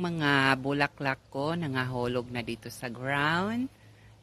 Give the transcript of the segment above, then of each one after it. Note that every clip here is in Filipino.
mga bulaklak ko nangahulog na dito sa ground.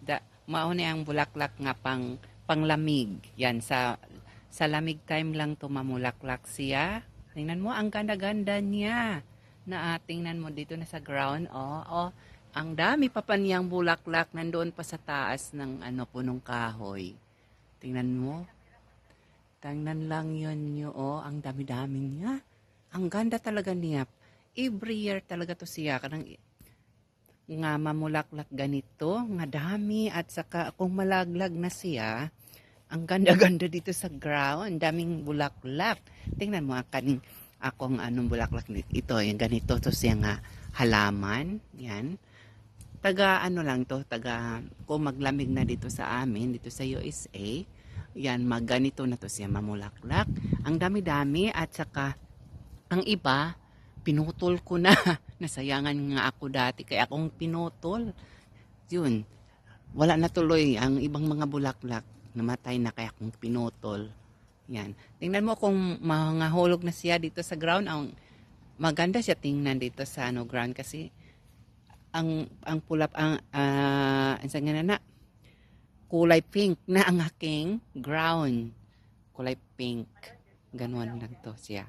Da, mauna ang bulaklak nga pang panglamig. Yan sa sa lamig time lang to mamulaklak siya. Tingnan mo ang ganda-ganda niya. Na ah, tingnan mo dito na sa ground. Oh, oh. Ang dami pa pa niyang bulaklak nandoon pa sa taas ng ano punong kahoy. Tingnan mo. Tingnan lang yun yun. Oh, ang dami-dami niya. Ang ganda talaga niya. Every year talaga to siya. Kanang nga mamulaklak ganito, nga dami at saka kung malaglag na siya, ang ganda-ganda dito sa ground, daming bulaklak. Tingnan mo ang kaning akong anong bulaklak ito, yung ganito to siya nga halaman, yan. Taga ano lang to, taga kung maglamig na dito sa amin, dito sa USA, yan magganito na to siya mamulaklak. Ang dami-dami at saka ang iba pinutol ko na. Nasayangan nga ako dati kaya akong pinutol. Yun. Wala na tuloy ang ibang mga bulaklak. Namatay na kaya akong pinutol. Yan. Tingnan mo kung mahulog na siya dito sa ground. Ang maganda siya tingnan dito sa ano ground kasi ang ang pulap ang uh, ang na kulay pink na ang aking ground. Kulay pink. Ganon lang to siya.